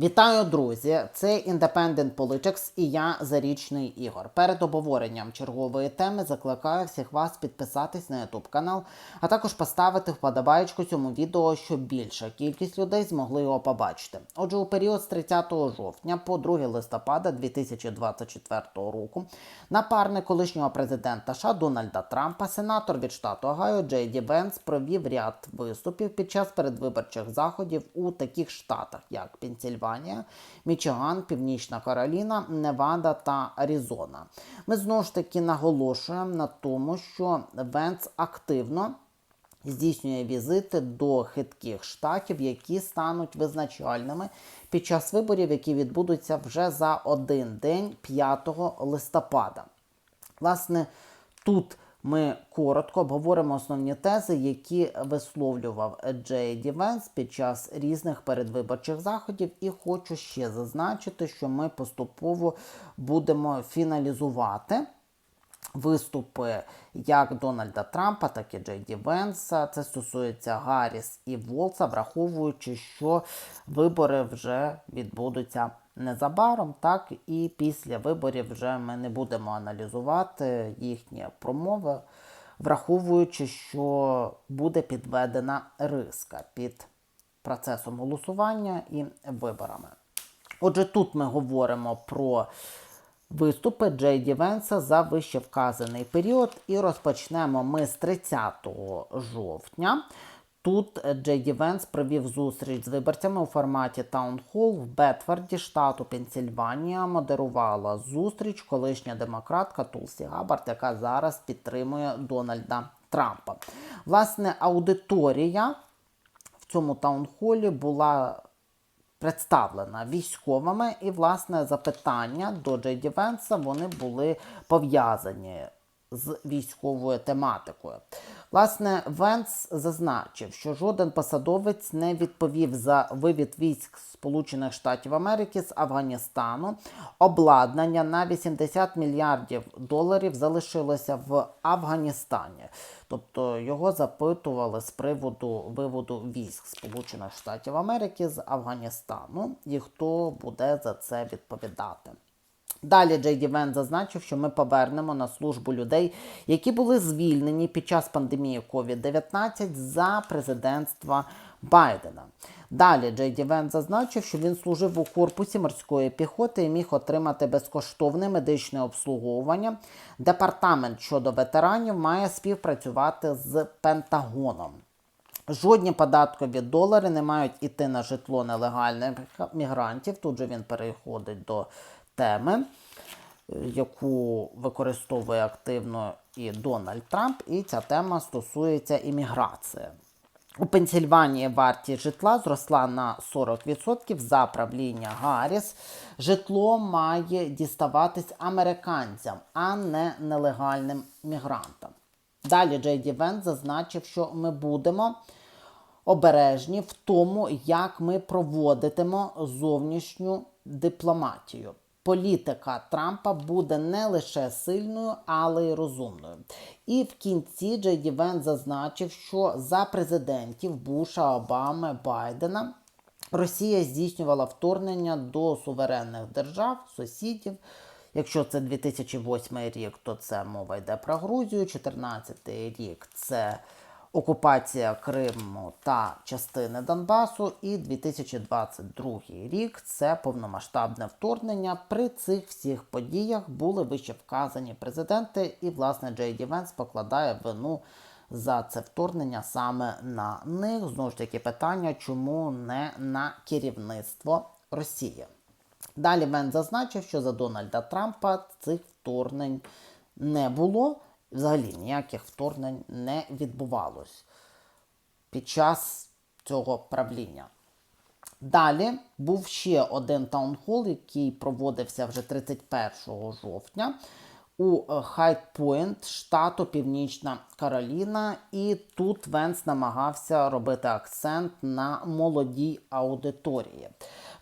Вітаю, друзі! Це Independent Politics і я Зарічний Ігор. Перед обговоренням чергової теми закликаю всіх вас підписатись на YouTube канал, а також поставити вподобаєчку цьому відео, щоб більша кількість людей змогли його побачити. Отже, у період з 30 жовтня по 2 листопада 2024 року напарник колишнього президента США Дональда Трампа, сенатор від штату Огайо Джей Ді Венс провів ряд виступів під час передвиборчих заходів у таких штатах, як Пенсільванія. Мічиган, Північна Кароліна, Невада та Аризона. Ми знову ж таки наголошуємо на тому, що Венц активно здійснює візити до хитких штатів, які стануть визначальними під час виборів, які відбудуться вже за один день 5 листопада. Власне, тут ми коротко обговоримо основні тези, які висловлював Джей Ді Венс під час різних передвиборчих заходів. І хочу ще зазначити, що ми поступово будемо фіналізувати. Виступи як Дональда Трампа, так і Джей Ді Венса. Це стосується Гарріс і Волса, враховуючи, що вибори вже відбудуться незабаром, так і після виборів вже ми не будемо аналізувати їхні промови, враховуючи, що буде підведена риска під процесом голосування і виборами. Отже, тут ми говоримо про виступи Джей Ді Венса за вище вказаний період, і розпочнемо ми з 30 жовтня. Тут Джей Ді Венс провів зустріч з виборцями у форматі Таунхол в Бетфорді, штату Пенсільванія. Модерувала зустріч колишня демократка Тулсі Габард, яка зараз підтримує Дональда Трампа. Власне, аудиторія в цьому таунхолі була представлена військовими, і, власне, запитання до Джейді Венса вони були пов'язані з військовою тематикою. Власне, Венс зазначив, що жоден посадовець не відповів за вивід військ Сполучених Штатів Америки з Афганістану. Обладнання на 80 мільярдів доларів залишилося в Афганістані. Тобто його запитували з приводу виводу військ Сполучених Штатів Америки з Афганістану і хто буде за це відповідати. Далі Джей Вен зазначив, що ми повернемо на службу людей, які були звільнені під час пандемії COVID-19 за президентства Байдена. Далі Джей Ді Вен зазначив, що він служив у корпусі морської піхоти і міг отримати безкоштовне медичне обслуговування. Департамент щодо ветеранів має співпрацювати з Пентагоном. Жодні податкові долари не мають іти на житло нелегальних мігрантів. Тут же він переходить до теми, яку використовує активно і Дональд Трамп, і ця тема стосується імміграції. У Пенсільванії вартість житла зросла на 40% за правління Гарріс. Житло має діставатись американцям, а не нелегальним мігрантам. Далі Джей Ді зазначив, що ми будемо обережні в тому, як ми проводитимо зовнішню дипломатію. Політика Трампа буде не лише сильною, але й розумною. І в кінці Джей Ді Вен зазначив, що за президентів Буша, Обами, Байдена Росія здійснювала вторгнення до суверенних держав, сусідів. Якщо це 2008 рік, то це мова йде про Грузію, 2014 рік це окупація Криму та частини Донбасу, і 2022 рік це повномасштабне вторгнення. При цих всіх подіях були вище вказані президенти, і власне Джей Ді Венс покладає вину за це вторгнення саме на них. Знову ж таки, питання, чому не на керівництво Росії. Далі Вен зазначив, що за Дональда Трампа цих вторгнень не було. Взагалі ніяких вторгнень не відбувалось під час цього правління. Далі був ще один таунхол, який проводився вже 31 жовтня у Хайт-Пойнт, штату Північна Кароліна, і тут Венс намагався робити акцент на молодій аудиторії.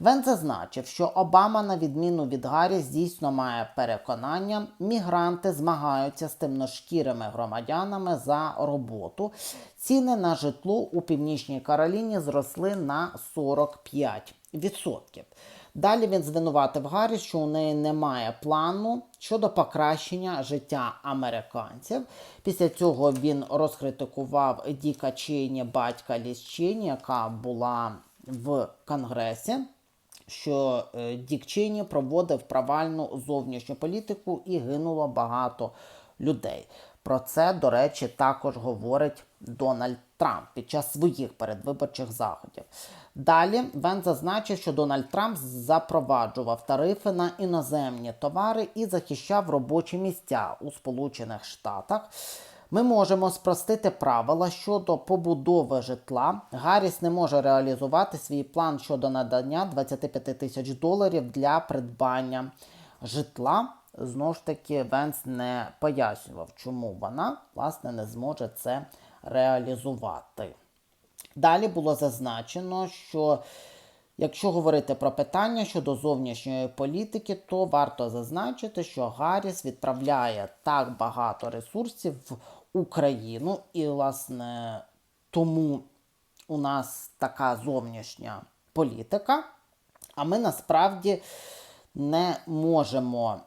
Венс зазначив, що Обама, на відміну від Гаррі, дійсно має переконання, мігранти змагаються з темношкірими громадянами за роботу. Ціни на житло у Північній Кароліні зросли на 45 Далі він звинуватив Гарріс, що у неї немає плану щодо покращення життя американців. Після цього він розкритикував Діка Чейні, батька Ліс Чейні, яка була в Конгресі що е, Дік Чейні проводив провальну зовнішню політику і гинуло багато людей. Про це, до речі, також говорить Дональд Трамп під час своїх передвиборчих заходів. Далі Вен зазначив, що Дональд Трамп запроваджував тарифи на іноземні товари і захищав робочі місця у Сполучених Штатах. Ми можемо спростити правила щодо побудови житла. Гарріс не може реалізувати свій план щодо надання 25 тисяч доларів для придбання житла. Знову ж таки, Венс не пояснював, чому вона власне не зможе це реалізувати. Далі було зазначено, що якщо говорити про питання щодо зовнішньої політики, то варто зазначити, що Гарріс відправляє так багато ресурсів в Україну, і, власне, тому у нас така зовнішня політика, а ми насправді не можемо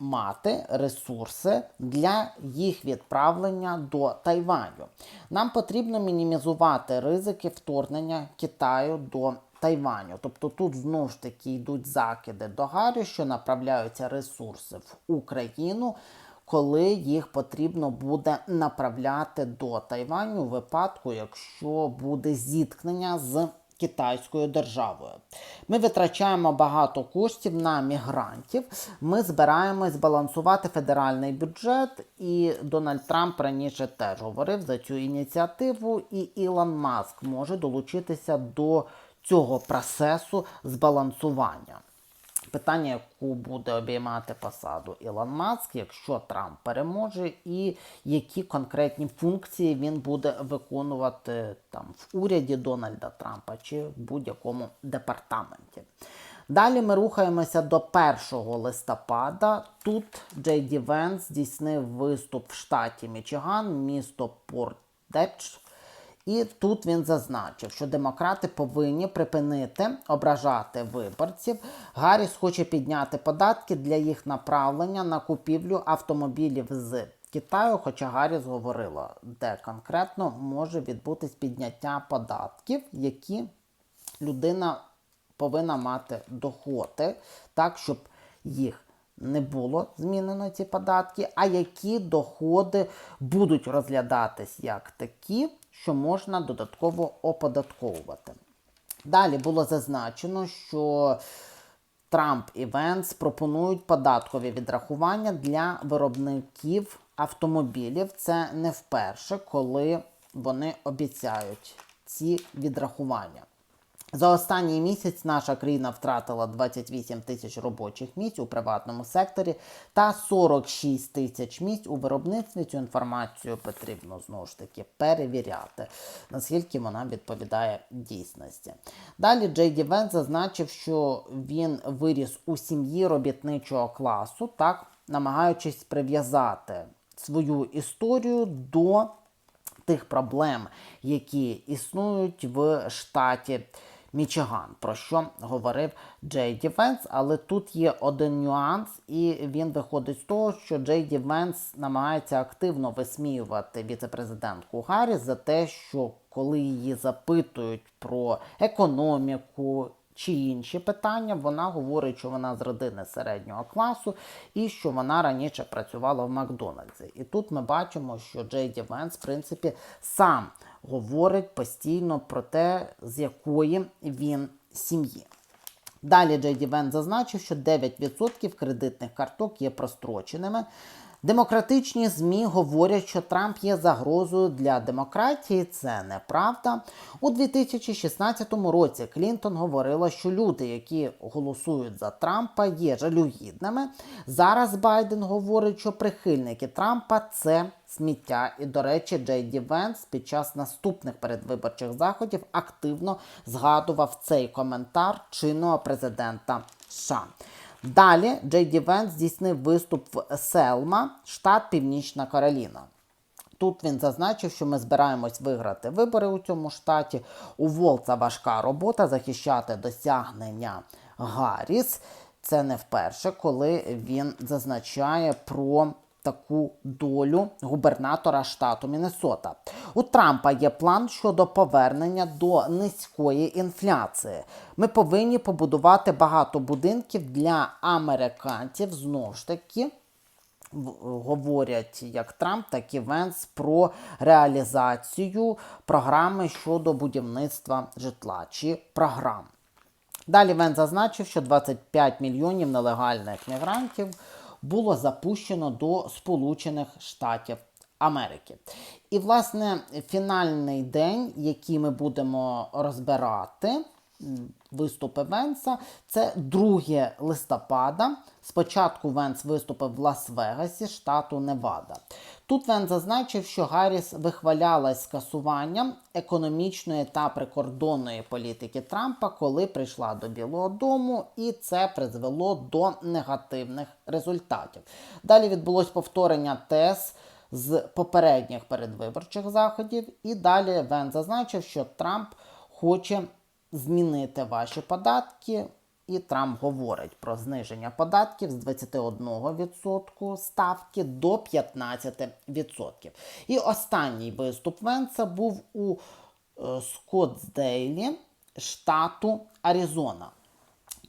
мати ресурси для їх відправлення до Тайваню. Нам потрібно мінімізувати ризики вторгнення Китаю до Тайваню. Тобто тут знову ж таки йдуть закиди до Гарі, що направляються ресурси в Україну. Коли їх потрібно буде направляти до Тайваню у випадку, якщо буде зіткнення з китайською державою. Ми витрачаємо багато коштів на мігрантів. Ми збираємось збалансувати федеральний бюджет, і Дональд Трамп раніше теж говорив за цю ініціативу, і Ілон Маск може долучитися до цього процесу збалансування. Питання, яку буде обіймати посаду Ілон Маск, якщо Трамп переможе, і які конкретні функції він буде виконувати там в уряді Дональда Трампа чи в будь-якому департаменті. Далі ми рухаємося до 1 листопада. Тут Джей Ді Венс здійснив виступ в штаті Мічиган, місто Порт-Депч. І тут він зазначив, що демократи повинні припинити ображати виборців. Гарріс хоче підняти податки для їх направлення на купівлю автомобілів з Китаю. Хоча Гарріс говорила, де конкретно може відбутись підняття податків, які людина повинна мати доходи, так, щоб їх не було змінено ці податки, а які доходи будуть розглядатись як такі, що можна додатково оподатковувати. Далі було зазначено, що Трамп і Венс пропонують податкові відрахування для виробників автомобілів. Це не вперше, коли вони обіцяють ці відрахування. За останній місяць наша країна втратила 28 тисяч робочих місць у приватному секторі та 46 тисяч місць у виробництві. Цю інформацію потрібно знову ж таки перевіряти, наскільки вона відповідає дійсності. Далі Джей Ді Венс зазначив, що він виріс у сім'ї робітничого класу, так намагаючись прив'язати свою історію до тих проблем, які існують в штаті. Мічиган, про що говорив Джей Ді Венс, але тут є один нюанс, і він виходить з того, що Джей Ді Венс намагається активно висміювати віцепрезидентку Гарріс за те, що коли її запитують про економіку чи інші питання, вона говорить, що вона з родини середнього класу і що вона раніше працювала в Макдональдсі. І тут ми бачимо, що Джей Ді Венс, в принципі, сам говорить постійно про те, з якої він сім'ї. Далі Джей Вен зазначив, що 9% кредитних карток є простроченими. Демократичні ЗМІ говорять, що Трамп є загрозою для демократії. Це неправда. У 2016 році Клінтон говорила, що люди, які голосують за Трампа, є жалюгідними. Зараз Байден говорить, що прихильники Трампа це сміття. І, до речі, Джей Ді Венс під час наступних передвиборчих заходів активно згадував цей коментар чинного президента США. Далі Джей Ді здійснив виступ в Селма, штат Північна Кароліна. Тут він зазначив, що ми збираємось виграти вибори у цьому штаті. У Волца важка робота захищати досягнення Гарріс. Це не вперше, коли він зазначає про таку долю губернатора штату Міннесота. У Трампа є план щодо повернення до низької інфляції. Ми повинні побудувати багато будинків для американців знову ж таки говорять як Трамп, так і Венс про реалізацію програми щодо будівництва житла чи програм. Далі Вен зазначив, що 25 мільйонів нелегальних мігрантів було запущено до Сполучених Штатів Америки. І, власне, фінальний день, який ми будемо розбирати, виступи Венса, це 2 листопада. Спочатку Венс виступив в Лас-Вегасі, штату Невада. Тут Вен зазначив, що Гарріс вихвалялась скасуванням економічної та прикордонної політики Трампа, коли прийшла до Білого Дому, і це призвело до негативних результатів. Далі відбулось повторення тез з попередніх передвиборчих заходів, і далі Вен зазначив, що Трамп хоче змінити ваші податки. І Трамп говорить про зниження податків з 21% ставки до 15%. І останній виступ Венса був у е, Скоттсдейлі, штату Аризона.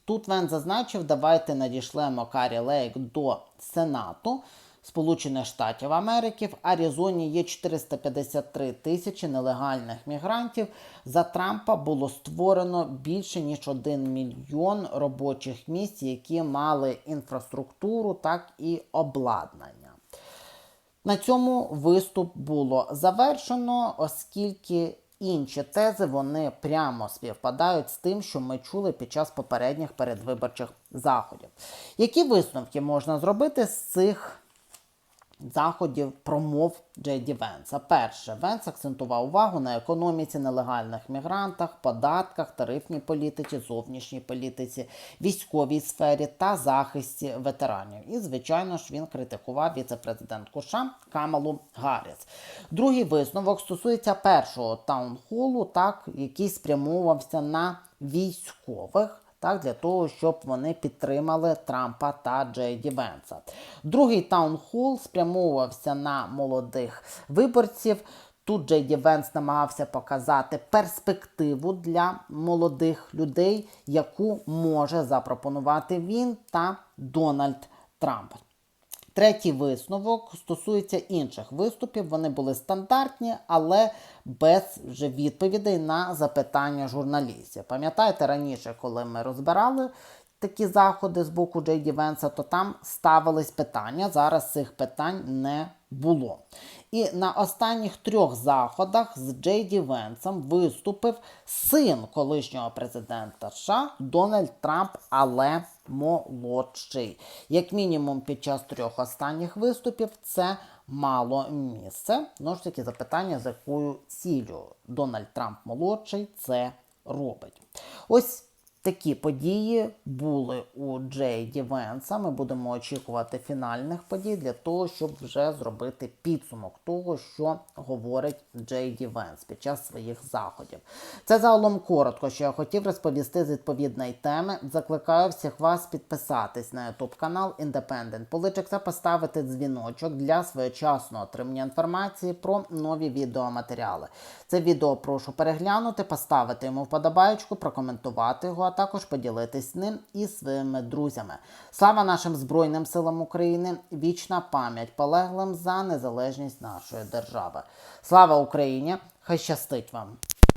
Тут Вен зазначив, давайте надішлемо Карі Лейк до Сенату Сполучених Штатів Америки. В Аризоні є 453 тисячі нелегальних мігрантів. За Трампа було створено більше ніж 1 мільйон робочих місць, які мали інфраструктуру, так і обладнання. На цьому виступ було завершено, оскільки інші тези вони прямо співпадають з тим, що ми чули під час попередніх передвиборчих заходів. Які висновки можна зробити з цих заходів промов Джейді Венса. Перше, Венс акцентував увагу на економіці, нелегальних мігрантах, податках, тарифній політиці, зовнішній політиці, військовій сфері та захисті ветеранів. І, звичайно ж, він критикував віце-президентку США Камалу Гарріс. Другий висновок стосується першого таунхолу, так, який спрямовувався на військових так, для того, щоб вони підтримали Трампа та Джейді Венса. Другий таунхол спрямовувався на молодих виборців. Тут Джейді Венс намагався показати перспективу для молодих людей, яку може запропонувати він та Дональд Трамп. Третій висновок стосується інших виступів. Вони були стандартні, але без вже відповідей на запитання журналістів. Пам'ятаєте раніше, коли ми розбирали такі заходи з боку Джейді Венса, то там ставились питання. Зараз цих питань не було. І на останніх трьох заходах з Джейді Венсом виступив син колишнього президента США Дональд Трамп, але молодший. Як мінімум, під час трьох останніх виступів це мало місце. Ну ж таки, запитання, з якою ціллю Дональд Трамп молодший це робить. Ось Такі події були у Джейді Венса. Ми будемо очікувати фінальних подій для того, щоб вже зробити підсумок того, що говорить Джейді Венс під час своїх заходів. Це загалом коротко, що я хотів розповісти з відповідної теми. Закликаю всіх вас підписатись на YouTube канал Independent Politics та поставити дзвіночок для своєчасного отримання інформації про нові відеоматеріали. Це відео прошу переглянути, поставити йому вподобаєчку, прокоментувати його, а також поділитись ним і своїми друзями. Слава нашим Збройним силам України! Вічна пам'ять полеглим за незалежність нашої держави. Слава Україні! Хай щастить вам!